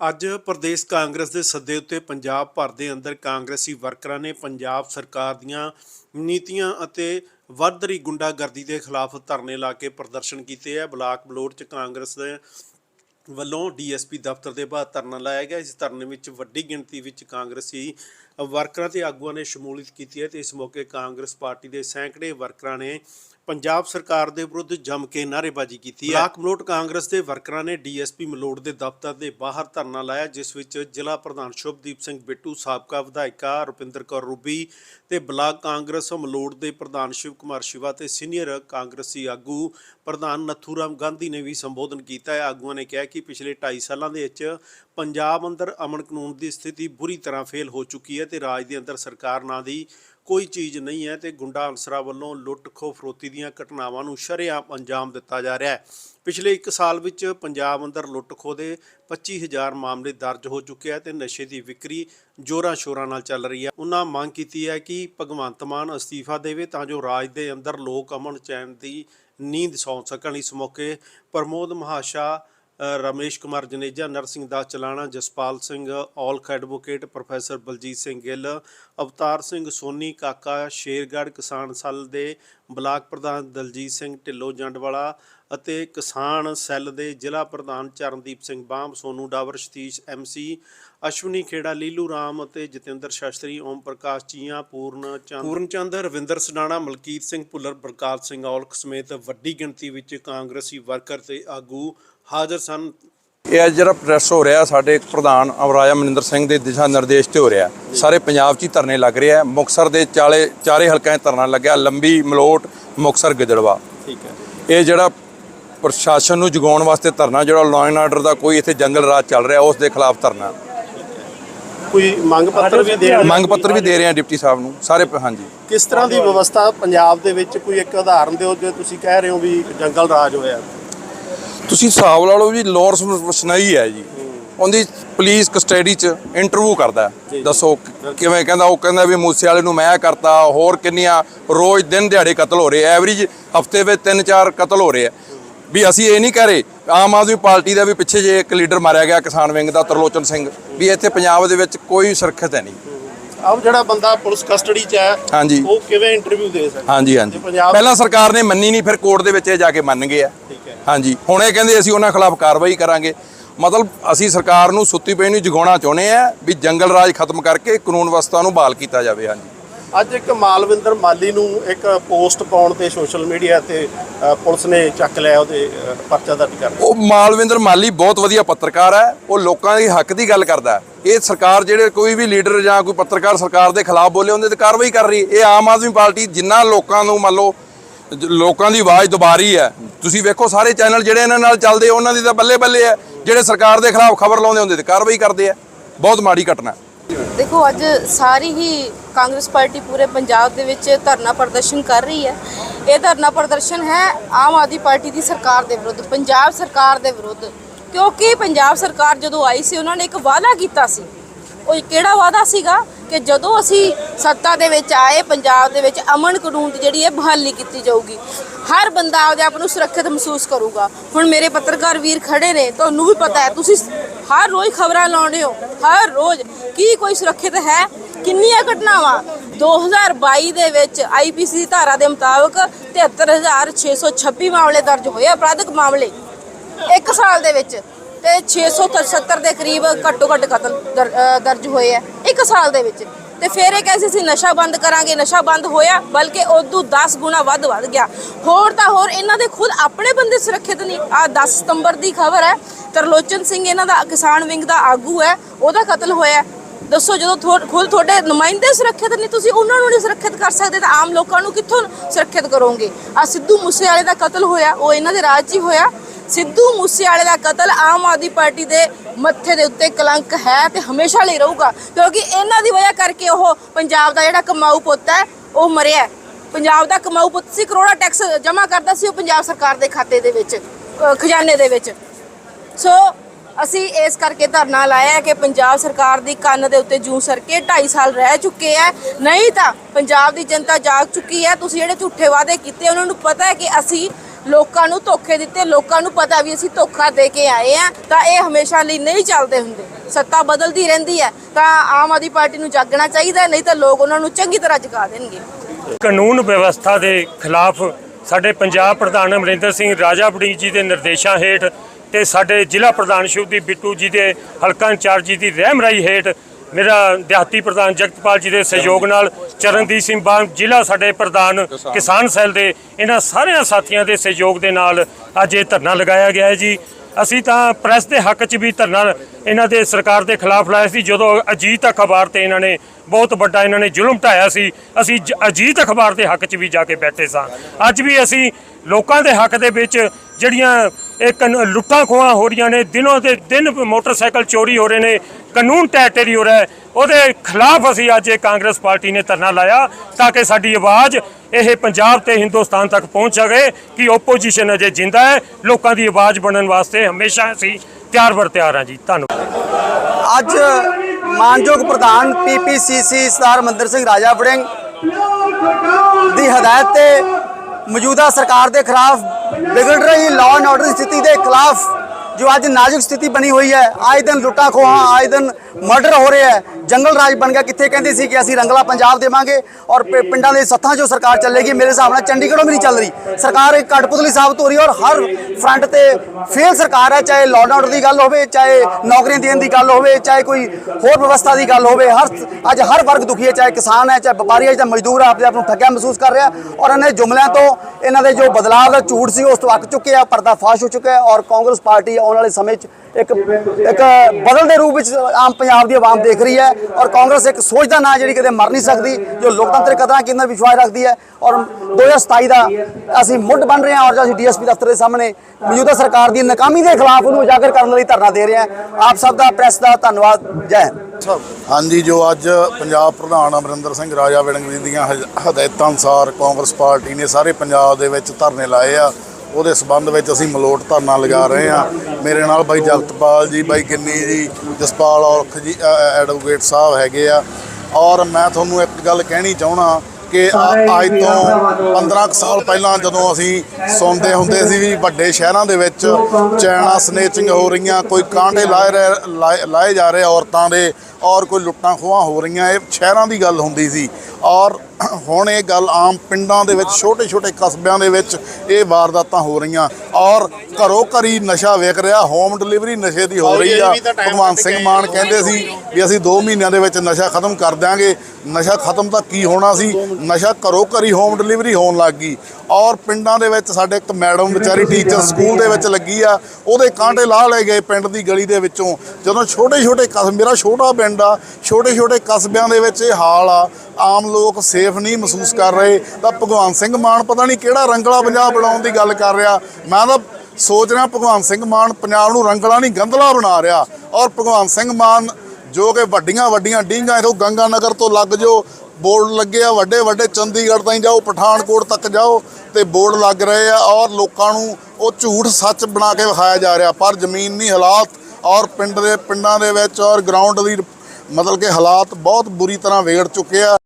ਅੱਜ ਪ੍ਰਦੇਸ਼ ਕਾਂਗਰਸ ਦੇ ਸੱਦੇ ਉੱਤੇ ਪੰਜਾਬ ਭਰ ਦੇ ਅੰਦਰ ਕਾਂਗਰਸੀ ਵਰਕਰਾਂ ਨੇ ਪੰਜਾਬ ਸਰਕਾਰ ਦੀਆਂ ਨੀਤੀਆਂ ਅਤੇ ਵੱਧ ਰਹੀ ਗੁੰਡਾਗਰਦੀ ਦੇ ਖਿਲਾਫ ਧਰਨੇ ਲਾ ਕੇ ਪ੍ਰਦਰਸ਼ਨ ਕੀਤੇ ਹੈ ਬਲਾਕ ਬਲੋਰ ਚ ਕਾਂਗਰਸ ਦੇ ਵੱਲੋਂ ਡੀਐਸਪੀ ਦਫ਼ਤਰ ਦੇ ਬਾਹਰ ਧਰਨਾ ਲਾਇਆ ਗਿਆ। ਇਸ ਧਰਨੇ ਵਿੱਚ ਵੱਡੀ ਗਿਣਤੀ ਵਿੱਚ ਕਾਂਗਰਸੀ ਵਰਕਰਾਂ ਤੇ ਆਗੂਆਂ ਨੇ ਸ਼ਮੂਲੀਅਤ ਕੀਤੀ ਹੈ ਤੇ ਇਸ ਮੌਕੇ ਕਾਂਗਰਸ ਪਾਰਟੀ ਦੇ ਸੈਂਕੜੇ ਵਰਕਰਾਂ ਨੇ ਪੰਜਾਬ ਸਰਕਾਰ ਦੇ ਵਿਰੁੱਧ ਜੰਮ ਕੇ ਨਾਅਰੇਬਾਜ਼ੀ ਕੀਤੀ ਹੈ। ਬਲਾਕ ਮਲੋਟ ਕਾਂਗਰਸ ਦੇ ਵਰਕਰਾਂ ਨੇ ਡੀਐਸਪੀ ਮਲੋਟ ਦੇ ਦਫ਼ਤਰ ਦੇ ਬਾਹਰ ਧਰਨਾ ਲਾਇਆ, ਜਿਸ ਵਿੱਚ ਜ਼ਿਲ੍ਹਾ ਪ੍ਰਧਾਨ ਸ਼ੁਭਦੀਪ ਸਿੰਘ ਬਿੱਟੂ, ਸਾਬਕਾ ਵਿਧਾਇਕਾ ਰੁਪਿੰਦਰ ਕੌਰ ਰੂਬੀ ਤੇ ਬਲਾਕ ਕਾਂਗਰਸ ਮਲੋਟ ਦੇ ਪ੍ਰਧਾਨ ਸ਼ਿਵ ਕੁਮਾਰ ਸ਼ਿਵਾ ਤੇ ਸੀਨੀਅਰ ਕਾਂਗਰਸੀ ਆਗੂ ਪ੍ਰਧਾਨ ਨਥੂਰਾਮ ਗਾਂਧੀ ਨੇ ਵੀ ਸੰਬੋਧਨ ਕੀਤਾ ਹੈ। ਆਗੂਆਂ ਨੇ ਕਿਹਾ ਕਿ ਪਿਛਲੇ 2.5 ਸਾਲਾਂ ਦੇ ਵਿੱਚ ਪੰਜਾਬ ਅੰਦਰ ਅਮਨ ਕਾਨੂੰਨ ਦੀ ਸਥਿਤੀ ਬੁਰੀ ਤਰ੍ਹਾਂ ਫੇਲ ਹੋ ਚੁੱਕੀ ਹੈ ਤੇ ਰਾਜ ਦੇ ਅੰਦਰ ਸਰਕਾਰ ਨਾਂ ਦੀ ਕੋਈ ਚੀਜ਼ ਨਹੀਂ ਹੈ ਤੇ ਗੁੰਡਾ ਅਨਸਰਾਂ ਵੱਲੋਂ ਲੁੱਟ ਖੋਹ ਫਰੋਤੀ ਦੀਆਂ ਘਟਨਾਵਾਂ ਨੂੰ ਸ਼ਰੇਆਮ ਅੰਜਾਮ ਦਿੱਤਾ ਜਾ ਰਿਹਾ ਹੈ। ਪਿਛਲੇ 1 ਸਾਲ ਵਿੱਚ ਪੰਜਾਬ ਅੰਦਰ ਲੁੱਟ ਖੋਹ ਦੇ 25000 ਮਾਮਲੇ ਦਰਜ ਹੋ ਚੁੱਕੇ ਹੈ ਤੇ ਨਸ਼ੇ ਦੀ ਵਿਕਰੀ ਜੋਰਾਂ ਸ਼ੋਰਾਂ ਨਾਲ ਚੱਲ ਰਹੀ ਹੈ। ਉਹਨਾਂ ਮੰਗ ਕੀਤੀ ਹੈ ਕਿ ਭਗਵੰਤ ਮਾਨ ਅਸਤੀਫਾ ਦੇਵੇ ਤਾਂ ਜੋ ਰਾਜ ਦੇ ਅੰਦਰ ਲੋਕ ਅਮਨ ਚੈਨ ਦੀ ਨੀਂਦ ਸੌਂ ਸਕਣ। ਇਸ ਮੌਕੇ ਪ੍ਰਮੋਦ ਮਹਾਸ਼ਾ ਰਮੇਸ਼ ਕੁਮਾਰ ਜਨੇਜਾ, ਨਰਸਿੰਘ ਦਾਸ ਚਲਾਣਾ, ਜਸਪਾਲ ਸਿੰਘ, ਔਲਖ ਐਡਵੋਕੇਟ, ਪ੍ਰੋਫੈਸਰ ਬਲਜੀਤ ਸਿੰਘ ਗਿੱਲ, ਅਵਤਾਰ ਸਿੰਘ ਸੋਨੀ, ਕਾਕਾ ਸ਼ੇਰਗੜ੍ਹ, ਕਿਸਾਨ ਸੱਲ ਦੇ ਬਲਾਕ ਪ੍ਰਧਾਨ ਦਲਜੀਤ ਸਿੰਘ, ਢਿੱਲੋਂ ਜੰਡਵਾਲਾ ਅਤੇ ਕਿਸਾਨ ਸੈੱਲ ਦੇ ਜ਼ਿਲ੍ਹਾ ਪ੍ਰਧਾਨ ਚਰਨਦੀਪ ਸਿੰਘ ਬਾਮ ਸੋਨੂ ਡਾਵਰ, ਸਤੀਸ਼ ਐਮਸੀ ਅਸ਼ਵਨੀ ਖੇੜਾ, ਲੀਲੂ ਰਾਮ ਅਤੇ ਜਤਿੰਦਰ ਸ਼ਾਸਤਰੀ, ਓਮ ਪ੍ਰਕਾਸ਼ ਚੀਆਂ ਪੂਰਨ ਚੰਦ ਪੂਰਨ ਚੰਦ, ਰਵਿੰਦਰ ਸਡਾਣਾ, ਮਲਕੀਤ ਸਿੰਘ ਭੁੱਲਰ, ਬਰਕਾਲ ਸਿੰਘ ਔਲਖ ਸਮੇਤ ਵੱਡੀ ਗਿਣਤੀ ਵਿੱਚ ਕਾਂਗਰਸੀ ਵਰਕਰ ਤੇ ਆਗੂ ਹਾਜ਼ਰ ਸਨ। ਇਹ ਅੱਜ ਜਿਹੜਾ ਪ੍ਰੈਸ ਹੋ ਰਿਹਾ ਸਾਡੇ ਇੱਕ ਪ੍ਰਧਾਨ ਅਮਰਾਜਾ ਮਨਿੰਦਰ ਸਿੰਘ ਦੇ ਦਿਸ਼ਾ ਨਿਰਦੇਸ਼ ਤੇ ਹੋ ਰਿਹਾ। ਸਾਰੇ ਪੰਜਾਬ 'ਚ ਹੀ ਧਰਨੇ ਲੱਗ ਰਹੇ ਆ। ਮੁਕਸਰ ਦੇ ਚਾਲੇ ਚਾਰੇ ਹਲਕਿਆਂ 'ਚ ਧਰਨਾ ਲੱਗਿਆ। ਲੰਬੀ ਮਲੋਟ ਮੁਕਸਰ ਗਿੱਦੜਵਾ। ਠੀਕ ਹੈ। ਇਹ ਜਿਹੜਾ ਪ੍ਰਸ਼ਾਸਨ ਨੂੰ ਜਗਾਉਣ ਵਾਸਤੇ ਧਰਨਾ ਜਿਹੜਾ ਲਾਅ ਐਂਡ ਆਰਡਰ ਦਾ ਕੋਈ ਇੱਥੇ ਜੰਗਲ ਰਾਜ ਚੱਲ ਰਿਹਾ ਉਸ ਦੇ ਖਿਲਾਫ ਧਰਨਾ। ਕੋਈ ਮੰਗ ਪੱਤਰ ਵੀ ਦੇ ਮੰਗ ਪੱਤਰ ਵੀ ਦੇ ਰਹੇ ਆ ਡਿਪਟੀ ਸਾਹਿਬ ਨੂੰ। ਸਾਰੇ ਹਾਂਜੀ। ਕਿਸ ਤਰ੍ਹਾਂ ਦੀ ਵਿਵਸਥਾ ਪੰਜਾਬ ਦੇ ਵਿੱਚ ਕੋਈ ਇੱਕ ਉਦਾਹਰਨ ਦਿਓ ਜੇ ਤੁਸੀਂ ਕਹਿ ਰਹੇ ਹੋ ਵੀ ਜੰਗਲ ਰਾਜ ਹੋਇਆ। ਤੁਸੀਂ ਹਿਸਾਬ ਲਾ ਲਓ ਵੀ ਲਾਰੈਂਸ ਵਸਨਾਈ ਹੈ ਜੀ। ਉਹਦੀ ਪੁਲਿਸ ਕਸਟਡੀ 'ਚ ਇੰਟਰਵਿਊ ਕਰਦਾ। ਦੱਸੋ ਕਿਵੇਂ ਕਹਿੰਦਾ ਉਹ ਕਹਿੰਦਾ ਵੀ ਮੂਸੇ ਵਾਲੇ ਨੂੰ ਮੈਂ ਕਰਤਾ ਹੋਰ ਕਿੰਨੀਆਂ ਰੋਜ਼ ਦਿਨ ਦਿਹਾੜੇ ਕਤਲ ਹੋ ਰਹੇ ਐਵਰੇਜ ਹਫ਼ਤੇ ਵਿੱਚ 3-4 ਕਤਲ ਹੋ ਰਹੇ ਆ ਵੀ ਅਸੀਂ ਇਹ ਨਹੀਂ ਕਹਿ ਰਹੇ ਆਮ ਆਦਮੀ ਪਾਰਟੀ ਦਾ ਵੀ ਪਿੱਛੇ ਜੇ ਇੱਕ ਲੀਡਰ ਮਾਰਿਆ ਗਿਆ ਕਿਸਾਨ ਵਿੰਗ ਦਾ ਤਰਲੋਚਨ ਸਿੰਘ ਵੀ ਇੱਥੇ ਪੰਜਾਬ ਦੇ ਵਿੱਚ ਕੋਈ ਸੁਰੱਖਿਅਤ ਹੈ ਨਹੀਂ। ਆਹ ਜਿਹੜਾ ਬੰਦਾ ਪੁਲਿਸ ਕਸਟਡੀ 'ਚ ਹੈ ਹਾਂਜੀ। ਉਹ ਕਿਵੇਂ ਇੰਟਰਵਿਊ ਦੇ ਸਕਦਾ? ਹਾਂਜੀ ਹਾਂਜੀ। ਪਹਿਲਾਂ ਸਰਕਾਰ ਨੇ ਮੰਨੀ ਨਹੀਂ ਫਿਰ ਕੋਰਟ ਦੇ ਵਿੱਚ ਇਹ ਜਾ ਕੇ ਮੰਨ ਗਏ ਆ। ਹਾਂਜੀ। ਹੁਣ ਇਹ ਕਹਿੰਦੇ ਅਸੀਂ ਉਹਨਾਂ ਖਿਲਾਫ ਕਾਰਵਾਈ ਕਰਾਂਗੇ। ਮਤਲਬ ਅਸੀਂ ਸਰਕਾਰ ਨੂੰ ਸੁੱਤੀ ਪਈ ਨੂੰ ਜਗਾਉਣਾ ਚਾਹੁੰਦੇ ਆ ਵੀ ਜੰਗਲ ਰਾਜ ਖਤਮ ਕਰਕੇ ਕਾਨੂੰਨ ਵਿਵਸਥਾ ਨੂੰ ਬਹਾਲ ਕੀਤਾ ਜਾਵੇ ਹਾਂਜੀ। ਅੱਜ ਇੱਕ ਮਾਲਵਿੰਦਰ ਮਾਲੀ ਨੂੰ ਇੱਕ ਪੋਸਟ ਪਾਉਣ ਤੇ ਸੋਸ਼ਲ ਮੀਡੀਆ ਤੇ ਪੁਲਿਸ ਨੇ ਚੱਕ ਲਿਆ ਉਹਦੇ ਪਰਚਾ ਦਰਜ ਕਰ ਉਹ ਮਾਲਵਿੰਦਰ ਮਾਲੀ ਬਹੁਤ ਵਧੀਆ ਪੱਤਰਕਾਰ ਹੈ। ਉਹ ਲੋਕਾਂ ਦੇ ਹੱਕ ਦੀ ਗੱਲ ਕਰਦਾ। ਇਹ ਸਰਕਾਰ ਜਿਹੜੇ ਕੋਈ ਵੀ ਲੀਡਰ ਜਾਂ ਕੋਈ ਪੱਤਰਕਾਰ ਸਰਕਾਰ ਦੇ ਖਿਲਾਫ ਬੋਲੇ ਉਹਦੇ ਤੇ ਕਾਰਵਾਈ ਕਰ ਰਹੀ ਇਹ ਆਮ ਆਦਮੀ ਪਾਰਟੀ ਜਿੰਨਾ ਲੋਕਾਂ ਨੂੰ ਮੰਨ ਲਓ ਲੋਕਾਂ ਦੀ ਆਵਾਜ਼ ਦੁਬਾਰੀ ਹੈ। ਤੁਸੀਂ ਵੇਖੋ, ਸਾਰੇ ਚੈਨਲ ਜਿਹੜੇ ਇਹਨਾਂ ਨਾਲ ਚੱਲਦੇ ਉਹਨਾਂ ਦੀ ਤਾਂ ਬੱਲੇ ਬੱਲੇ ਹੈ। ਜਿਹੜੇ ਸਰਕਾਰ ਦੇ ਖਿਲਾਫ ਖਬਰ ਲਾਉਂਦੇ ਹੁੰਦੇ ਤੇ ਕਾਰਵਾਈ ਕਰਦੇ ਆ। ਬਹੁਤ ਮਾੜੀ ਘਟਨਾ ਦੇਖੋ, ਅੱਜ ਸਾਰੀ ਹੀ ਕਾਂਗਰਸ ਪਾਰਟੀ ਪੂਰੇ ਪੰਜਾਬ ਦੇ ਵਿੱਚ ਧਰਨਾ ਪ੍ਰਦਰਸ਼ਨ ਕਰ ਰਹੀ ਹੈ। ਇਹ ਧਰਨਾ ਪ੍ਰਦਰਸ਼ਨ ਹੈ ਆਮ ਆਦਮੀ ਪਾਰਟੀ ਦੀ ਸਰਕਾਰ ਦੇ ਵਿਰੁੱਧ, ਪੰਜਾਬ ਸਰਕਾਰ ਦੇ ਵਿਰੁੱਧ। ਕਿਉਂਕਿ ਪੰਜਾਬ ਸਰਕਾਰ ਜਦੋਂ ਆਈ ਸੀ, ਉਹਨਾਂ ਨੇ ਇੱਕ ਵਾਅਦਾ ਕੀਤਾ ਸੀ। ਉਹ ਕਿਹੜਾ ਵਾਅਦਾ ਸੀਗਾ? ਕਿ ਜਦੋਂ ਅਸੀਂ ਸੱਤਾ ਦੇ ਵਿੱਚ ਆਏ, ਪੰਜਾਬ ਦੇ ਵਿੱਚ ਅਮਨ ਕਾਨੂੰਨ ਦੀ ਜਿਹੜੀ ਹੈ ਬਹਾਲੀ ਕੀਤੀ ਜਾਊਗੀ। ਹਰ ਬੰਦਾ ਆਪਦੇ ਆਪ ਨੂੰ ਸੁਰੱਖਿਅਤ ਮਹਿਸੂਸ ਕਰੂਗਾ। ਹੁਣ ਮੇਰੇ ਪੱਤਰਕਾਰ ਵੀਰ ਖੜੇ ਨੇ, ਤੁਹਾਨੂੰ ਵੀ ਪਤਾ ਹੈ, ਤੁਸੀਂ ਹਰ ਰੋਜ਼ ਖਬਰਾਂ ਲਾਉਂਦੇ ਹੋ, ਹਰ ਰੋਜ਼। ਕੀ ਕੋਈ ਸੁਰੱਖਿਅਤ ਹੈ? ਕਿੰਨੀਆਂ ਘਟਨਾਵਾਂ? 2022 ਦੇ ਵਿੱਚ ਆਈਪੀਸੀ ਦੀ ਧਾਰਾ ਦੇ ਮੁਤਾਬਕ 73626 ਮਾਮਲੇ ਦਰਜ ਹੋਏ ਅਪਰਾਧਿਕ ਮਾਮਲੇ। ਇੱਕ ਸਾਲ ਦੇ ਵਿੱਚ ਤੇ 670 ਦੇ ਕਰੀਬ ਘੱਟੋ ਘੱਟ ਕਤਲ ਦਰ- ਅ, ਦਰਜ ਹੋਏ ਆ ਇੱਕ ਸਾਲ ਦੇ ਵਿੱਚ। ਤੇ ਫਿਰ ਇਹ ਕਹਿੰਦੇ ਸੀ ਨਸ਼ਾ ਬੰਦ ਕਰਾਂਗੇ ਨਸ਼ਾ ਬੰਦ ਹੋਇਆ ਬਲਕਿ ਉਦੋਂ 10 ਗੁਣਾ ਵੱਧ ਵੱਧ ਗਿਆ। ਹੋਰ ਤਾਂ ਹੋਰ ਇਹਨਾਂ ਦੇ ਖੁਦ ਆਪਣੇ ਬੰਦੇ ਸੁਰੱਖਿਅਤ ਨਹੀਂ। ਆ 10 ਸਤੰਬਰ ਦੀ ਖਬਰ ਹੈ ਤਰਲੋਚਨ ਸਿੰਘ ਇਹਨਾਂ ਦਾ ਕਿਸਾਨ ਵਿੰਗ ਦਾ ਆਗੂ ਹੈ ਉਹਦਾ ਕਤਲ ਹੋਇਆ। ਦੱਸੋ, ਜਦੋਂ ਖੁਦ ਤੁਹਾਡੇ ਨੁਮਾਇੰਦੇ ਸੁਰੱਖਿਅਤ ਨਹੀਂ ਤੁਸੀਂ ਉਹਨਾਂ ਨੂੰ ਨਹੀਂ ਸੁਰੱਖਿਅਤ ਕਰ ਸਕਦੇ ਤਾਂ ਆਮ ਲੋਕਾਂ ਨੂੰ ਕਿੱਥੋਂ ਸੁਰੱਖਿਅਤ ਕਰੋਗੇ? ਆ ਸਿੱਧੂ ਮੂਸੇਵਾਲੇ ਦਾ ਕਤਲ ਹੋਇਆ, ਉਹ ਇਹਨਾਂ ਦੇ ਰਾਜ 'ਚ ਹੀ ਹੋਇਆ। ਸਿੱਧੂ ਮੂਸੇਵਾਲੇ ਦਾ ਕਤਲ ਆਮ ਆਦਮੀ ਪਾਰਟੀ ਦੇ ਮੱਥੇ ਦੇ ਉੱਤੇ ਕਲੰਕ ਹੈ ਤੇ ਹਮੇਸ਼ਾ ਲਈ ਰਹੂਗਾ, ਕਿਉਂਕਿ ਇਹਨਾਂ ਦੀ ਵਜ੍ਹਾ ਕਰਕੇ ਉਹ ਪੰਜਾਬ ਦਾ ਜਿਹੜਾ ਕਮਾਊ ਪੁੱਤ ਹੈ, ਉਹ ਮਰਿਆ ਪੰਜਾਬ ਦਾ ਕਮਾਊ ਪੁੱਤ ਸੀ, ਕਰੋੜਾ ਟੈਕਸ ਜਮ੍ਹਾਂ ਕਰਦਾ ਸੀ ਉਹ ਪੰਜਾਬ ਸਰਕਾਰ ਦੇ ਖਾਤੇ ਦੇ ਵਿੱਚ ਖਜ਼ਾਨੇ ਦੇ ਵਿੱਚ। ਸੋ ਅਸੀਂ ਇਸ ਕਰਕੇ ਧਰਨਾ ਲਾਇਆ ਹੈ ਕਿ ਪੰਜਾਬ ਸਰਕਾਰ ਦੀ ਕੰਨ ਦੇ ਉੱਤੇ ਜੂੰ ਸਰਕੇ 2.5 ਸਾਲ ਰਹਿ ਚੁੱਕੇ ਹੈ। ਨਹੀਂ ਤਾਂ ਪੰਜਾਬ ਦੀ ਜਨਤਾ ਜਾਗ ਚੁੱਕੀ ਹੈ। ਤੁਸੀਂ ਜਿਹੜੇ ਝੂਠੇ ਵਾਅਦੇ ਕੀਤੇ, ਉਹਨਾਂ ਨੂੰ ਪਤਾ ਹੈ ਕਿ ਅਸੀਂ ਲੋਕਾਂ ਨੂੰ ਧੋਖੇ ਦਿੱਤੇ। ਲੋਕਾਂ ਨੂੰ ਪਤਾ ਵੀ ਅਸੀਂ ਧੋਖਾ ਦੇ ਕੇ ਆਏ ਆ ਤਾਂ ਇਹ ਹਮੇਸ਼ਾ ਲਈ ਨਹੀਂ ਚੱਲਦੇ ਹੁੰਦੇ। ਸੱਤਾ ਬਦਲਦੀ ਰਹਿੰਦੀ ਹੈ। ਤਾਂ ਆਮ ਆਦਮੀ ਪਾਰਟੀ ਨੂੰ ਜਾਗਣਾ ਚਾਹੀਦਾ ਨਹੀਂ ਤਾਂ ਲੋਕ ਉਹਨਾਂ ਨੂੰ ਚੰਗੀ ਤਰ੍ਹਾਂ ਜਗਾ ਦੇਣਗੇ। ਕਾਨੂੰਨ ਵਿਵਸਥਾ ਦੇ ਖਿਲਾਫ ਸਾਡੇ ਪੰਜਾਬ ਪ੍ਰਧਾਨ ਅਮਰਿੰਦਰ ਸਿੰਘ ਰਾਜਾ ਵੜਿੰਗ ਜੀ ਦੇ ਨਿਰਦੇਸ਼ਾਂ ਹੇਠ ਤੇ ਸਾਡੇ ਜ਼ਿਲ੍ਹਾ ਪ੍ਰਧਾਨ ਸ਼ੁਭਦੀਪ ਬਿੱਟੂ ਜੀ ਦੇ ਹਲਕਾ ਇੰਚਾਰਜ ਜੀ ਦੀ ਰਹਿਨਮਾਈ ਹੇਠ ਮੇਰਾ ਦਿਹਾਤੀ ਪ੍ਰਧਾਨ ਜਗਤਪਾਲ ਜੀ ਦੇ ਸਹਿਯੋਗ ਨਾਲ ਚਰਨਦੀਪ ਸਿੰਘ ਬਾਮ ਜ਼ਿਲ੍ਹਾ ਸਾਡੇ ਪ੍ਰਧਾਨ ਕਿਸਾਨ। ਸੈੱਲ ਦੇ ਇਹਨਾਂ ਸਾਰਿਆਂ ਸਾਥੀਆਂ ਦੇ ਸਹਿਯੋਗ ਦੇ ਨਾਲ ਅੱਜ ਇਹ ਧਰਨਾ ਲਗਾਇਆ ਗਿਆ ਹੈ ਜੀ। ਅਸੀਂ ਤਾਂ ਪ੍ਰੈਸ ਦੇ ਹੱਕ 'ਚ ਵੀ ਧਰਨਾ ਇਹਨਾਂ ਦੇ ਸਰਕਾਰ ਦੇ ਖਿਲਾਫ ਲਾਇਆ ਸੀ। ਜਦੋਂ ਅਜੀਤ ਅਖਬਾਰ ਤੇ ਇਹਨਾਂ ਨੇ ਬਹੁਤ ਵੱਡਾ ਇਹਨਾਂ ਨੇ ਜ਼ੁਲਮ ਢਾਇਆ ਸੀ ਅਸੀਂ ਅਜੀਤ ਅਖਬਾਰ ਦੇ ਹੱਕ 'ਚ ਵੀ ਜਾ ਕੇ ਬੈਠੇ ਸਾਂ। ਅੱਜ ਵੀ ਅਸੀਂ ਲੋਕਾਂ ਦੇ ਹੱਕ ਦੇ ਵਿੱਚ ਜਿਹੜੀਆਂ ਇਹ ਕਾਨ- ਲੁੱਟਾਂ ਖੋਹਾਂ ਹੋ ਰਹੀਆਂ ਨੇ, ਦਿਨੋਂ ਦੇ ਦਿਨ ਮੋਟਰਸਾਈਕਲ ਚੋਰੀ ਹੋ ਰਹੇ ਨੇ, ਕਾਨੂੰਨ ਟੈਟਰੀ ਹੋ ਰਿਹਾ ਉਹਦੇ ਖਿਲਾਫ ਅਸੀਂ ਅੱਜ ਇਹ ਕਾਂਗਰਸ ਪਾਰਟੀ ਨੇ ਧਰਨਾ ਲਾਇਆ ਤਾਂ ਕਿ ਸਾਡੀ ਆਵਾਜ਼ ਇਹ ਪੰਜਾਬ ਤੇ ਹਿੰਦੁਸਤਾਨ ਤੱਕ ਪਹੁੰਚ ਸਕੇ ਕਿ ਓਪੋਜੀਸ਼ਨ ਅਜੇ ਜਿੰਦਾ ਹੈ। ਲੋਕਾਂ ਦੀ ਆਵਾਜ਼ ਬਣਨ ਵਾਸਤੇ ਹਮੇਸ਼ਾ ਅਸੀਂ ਤਿਆਰ ਵਰ ਤਿਆਰ ਹਾਂ ਜੀ। ਧੰਨਵਾਦ। ਅੱਜ ਮਾਨਯੋਗ ਪ੍ਰਧਾਨ ਪੀਪੀਸੀਸੀ ਸਰਦਾਰ ਮੰਦਰ ਸਿੰਘ ਰਾਜਾ ਵੜਿੰਗ ਦੀ ਹਦਾਇਤ ਤੇ ਮੌਜੂਦਾ ਸਰਕਾਰ ਦੇ ਖਿਲਾਫ ਵਿਗੜ ਰਹੀ ਲਾਅ ਐਂਡ ਆਰਡਰ ਦੀ ਸਥਿਤੀ ਦੇ ਖਿਲਾਫ ਜੋ ਅੱਜ ਨਾਜ਼ੁਕ ਸਥਿਤੀ ਬਣੀ ਹੋਈ ਹੈ ਆਏ ਦਿਨ ਲੁੱਟਾਂ ਖੋਹਾਂ ਆਏ ਦਿਨ ਮਰਡਰ ਹੋ ਰਿਹਾ ਹੈ ਜੰਗਲ ਰਾਜ ਬਣ ਗਿਆ ਕਿੱਥੇ ਕਹਿੰਦੇ ਸੀ ਕਿ ਅਸੀਂ ਰੰਗਲਾ ਪੰਜਾਬ ਦੇਵਾਂਗੇ ਔਰ ਪਿ- ਪਿੰਡਾਂ ਦੇ ਸੱਥਾਂ 'ਚੋਂ ਸਰਕਾਰ ਚੱਲੇਗੀ ਮੇਰੇ ਹਿਸਾਬ ਨਾਲ ਚੰਡੀਗੜ੍ਹੋਂ ਵੀ ਨਹੀਂ ਚੱਲ ਰਹੀ ਸਰਕਾਰ ਇੱਕ ਕਠਪੁਤਲੀ ਸਾਬਤ ਹੋ ਰਹੀ ਔਰ ਹਰ ਫਰੰਟ ਤੇ ਫੇਲ ਸਰਕਾਰ ਹੈ ਚਾਹੇ ਲਾਅ ਆਰਡਰ ਦੀ ਗੱਲ ਹੋਵੇ ਚਾਹੇ ਨੌਕਰੀਆਂ ਦੇਣ ਦੀ ਗੱਲ ਹੋਵੇ ਚਾਹੇ ਕੋਈ ਹੋਰ ਵਿਵਸਥਾ ਦੀ ਗੱਲ ਹੋਵੇ ਹਰ ਅੱਜ ਹਰ ਵਰਗ ਦੁਖੀ ਹੈ ਚਾਹੇ ਕਿਸਾਨ ਹੈ ਚਾਹੇ ਵਪਾਰੀ ਹੈ ਚਾਹੇ ਮਜ਼ਦੂਰ ਹੈ ਆਪਣੇ ਆਪ ਨੂੰ ਠੱਗਿਆ ਮਹਿਸੂਸ ਕਰ ਰਿਹਾ ਔਰ ਇਹਨਾਂ ਜੁਮਲਿਆਂ ਤੋਂ ਇਹਨਾਂ ਦੇ ਜੋ ਬਦਲਾਅ ਦਾ ਝੂਠ ਸੀ ਉਸ ਤੋਂ ਅੱਕ ਚੁੱਕੇ ਆ ਪਰਦਾ ਫਾਸ਼ ਹੋ ਚੁੱਕਾ ਹੈ ਔਰ ਕਾਂਗਰਸ ਪਾਰਟੀ ਆਉਣ ਵਾਲੇ ਸਮੇਂ 'ਚ ਇੱਕ ਇੱਕ ਬਦਲਦੇ ਰੂਪ ਵਿੱਚ ਆਮ ਪੰਜਾਬ ਦੀ ਆਵਾਮ ਦੇਖ ਰਹੀ ਹੈ ਔਰ ਕਾਂਗਰਸ ਇੱਕ ਸੋਚ ਦਾ ਨਾਂ ਜਿਹੜੀ ਕਦੇ ਮਰ ਨਹੀਂ ਸਕਦੀ, ਜੋ ਲੋਕਤੰਤਰਿਕ ਕਦਰਾਂ ਕਿੰਨਾ ਵਿਸ਼ਵਾਸ ਰੱਖਦੀ ਹੈ ਔਰ 2027 ਦਾ ਅਸੀਂ ਮੁੱਢ ਬਣ ਰਹੇ ਹਾਂ ਔਰ ਜੋ ਅਸੀਂ ਡੀਐਸਪੀ ਦਫ਼ਤਰ ਦੇ ਸਾਹਮਣੇ ਮੌਜੂਦਾ ਸਰਕਾਰ ਦੀ ਨਾਕਾਮੀ ਦੇ ਖਿਲਾਫ ਉਹਨੂੰ ਉਜਾਗਰ ਕਰਨ ਲਈ ਧਰਨਾ ਦੇ ਰਹੇ ਹਾਂ। ਆਪ ਸਭ ਦਾ ਪ੍ਰੈਸ ਦਾ ਧੰਨਵਾਦ। ਜੈ ਹਿੰਦ। ਹਾਂਜੀ, ਜੋ ਅੱਜ ਪੰਜਾਬ ਪ੍ਰਧਾਨ ਅਮਰਿੰਦਰ ਸਿੰਘ, ਰਾਜਾ ਵੜਿੰਗ ਜੀ ਦੀਆਂ ਹਦਾਇਤਾਂ ਅਨੁਸਾਰ ਕਾਂਗਰਸ ਪਾਰਟੀ ਨੇ ਸਾਰੇ ਪੰਜਾਬ ਦੇ ਵਿੱਚ ਧਰਨੇ ਲਾਏ ਆ। ਉਹਦੇ ਸਬੰਧ ਵਿੱਚ ਅਸੀਂ ਮਲੋਟ ਧਰਨਾ ਲਗਾ ਰਹੇ ਆ ਮੇਰੇ ਨਾਲ ਬਾਈ ਜਗਤਪਾਲ ਜੀ ਬਾਈ ਗਿੰਨੀ ਜੀ ਜਸਪਾਲ ਔਰਖ ਜੀ ਐਡਵੋਕੇਟ ਸਾਹਿਬ ਹੈਗੇ ਆ। ਔਰ ਮੈਂ ਤੁਹਾਨੂੰ ਇੱਕ ਗੱਲ ਕਹਿਣੀ ਚਾਹਣਾ ਕਿ ਅੱਜ ਤੋਂ 15 ਕੁ ਸਾਲ ਪਹਿਲਾਂ ਜਦੋਂ ਅਸੀਂ ਸੁਣਦੇ ਹੁੰਦੇ ਸੀ ਵੀ ਵੱਡੇ ਸ਼ਹਿਰਾਂ ਦੇ ਵਿੱਚ ਚੈਨਾ ਸਨੇਚਿੰਗ ਹੋ ਰਹੀਆਂ ਕੋਈ ਕਾਂਡੇ ਲਾਏ ਲਾਏ ਜਾ ਰਹੇ ਔਰਤਾਂ ਦੇ ਔਰ ਕੋਈ ਲੁੱਟਾਂ ਖੋਹਾਂ ਹੋ ਰਹੀਆਂ ਇਹ ਸ਼ਹਿਰਾਂ ਦੀ ਗੱਲ ਹੁੰਦੀ ਸੀ। ਔਰ ਹੁਣ ਇਹ ਗੱਲ ਆਮ ਪਿੰਡਾਂ ਦੇ ਵਿੱਚ ਛੋਟੇ ਛੋਟੇ ਕਸਬਿਆਂ ਦੇ ਵਿੱਚ ਇਹ ਵਾਰਦਾਤਾਂ ਹੋ ਰਹੀਆਂ। ਔਰ ਘਰੋ ਘਰੀ ਨਸ਼ਾ ਵਿਕ ਰਿਹਾ ਹੋਮ ਡਿਲੀਵਰੀ ਨਸ਼ੇ ਦੀ ਹੋ ਰਹੀ ਆ। ਭਗਵੰਤ ਸਿੰਘ ਮਾਨ ਕਹਿੰਦੇ ਸੀ ਵੀ ਅਸੀਂ 2 ਮਹੀਨਿਆਂ ਦੇ ਵਿੱਚ ਨਸ਼ਾ ਖਤਮ ਕਰ ਦਿਆਂਗੇ। ਨਸ਼ਾ ਖਤਮ ਤਾਂ ਕੀ ਹੋਣਾ ਸੀ? ਨਸ਼ਾ ਘਰੋ ਘਰੀ ਹੋਮ ਡਿਲੀਵਰੀ ਹੋਣ ਲੱਗ ਗਈ। ਔਰ ਪਿੰਡਾਂ ਦੇ ਵਿੱਚ ਸਾਡੇ ਇੱਕ ਮੈਡਮ ਵਿਚਾਰੀ ਟੀਚਰ ਸਕੂਲ ਦੇ ਵਿੱਚ ਲੱਗੀ ਆ ਉਹਦੇ ਕਾਂਟੇ ਲਾ ਲਏ ਗਏ ਪਿੰਡ ਦੀ ਗਲੀ ਦੇ ਵਿੱਚੋਂ। ਜਦੋਂ ਛੋਟੇ ਛੋਟੇ ਕਸਬੇ ਮੇਰਾ ਛੋਟਾ ਪਿੰਡ ਪਿੰਡ ਆ, ਛੋਟੇ ਛੋਟੇ ਕਸਬਿਆਂ ਦੇ ਵਿੱਚ ਇਹ ਹਾਲ ਆ। ਆਮ ਲੋਕ ਸੇਫ ਨਹੀਂ ਮਹਿਸੂਸ ਕਰ ਰਹੇ। ਤਾਂ ਭਗਵੰਤ ਸਿੰਘ ਮਾਨ ਪਤਾ ਨਹੀਂ ਕਿਹੜਾ ਰੰਗਲਾ ਪੰਜਾਬ ਬਣਾਉਣ ਦੀ ਗੱਲ ਕਰ ਰਿਹਾ। ਮੈਂ ਤਾਂ ਸੋਚ ਰਿਹਾ ਭਗਵੰਤ ਸਿੰਘ ਮਾਨ ਪੰਜਾਬ ਨੂੰ ਰੰਗਲਾ ਨਹੀਂ, ਗੰਧਲਾ ਬਣਾ ਰਿਹਾ। ਔਰ ਭਗਵੰਤ ਸਿੰਘ ਮਾਨ ਜੋ ਕਿ ਵੱਡੀਆਂ ਵੱਡੀਆਂ ਡੀਂਗਾਂ, ਇਥੋਂ ਗੰਗਾ ਨਗਰ ਤੋਂ ਲੱਗ ਜੋ ਬੋਰਡ ਲੱਗੇ ਆ ਵੱਡੇ ਵੱਡੇ, ਚੰਡੀਗੜ੍ਹ ਤਾਈਂ ਜਾਓ, ਪਠਾਨਕੋਟ ਤੱਕ ਜਾਓ, ਤੇ ਬੋਰਡ ਲੱਗ ਰਹੇ ਆ ਔਰ ਲੋਕਾਂ ਨੂੰ ਉਹ ਝੂਠ ਸੱਚ ਬਣਾ ਕੇ ਵਿਖਾਇਆ ਜਾ ਰਿਹਾ। ਪਰ ਜ਼ਮੀਨ ਨਹੀਂ ਹਾਲਾਤ ਔਰ ਪਿੰਡ ਦੇ, ਪਿੰਡਾਂ ਦੇ ਵਿੱਚ ਔਰ ਗਰਾਊਂਡ ਦੀ ਮਤਲਬ ਕਿ ਹਾਲਾਤ ਬਹੁਤ ਬੁਰੀ ਤਰ੍ਹਾਂ ਵਿਗੜ ਚੁੱਕੇ ਆ।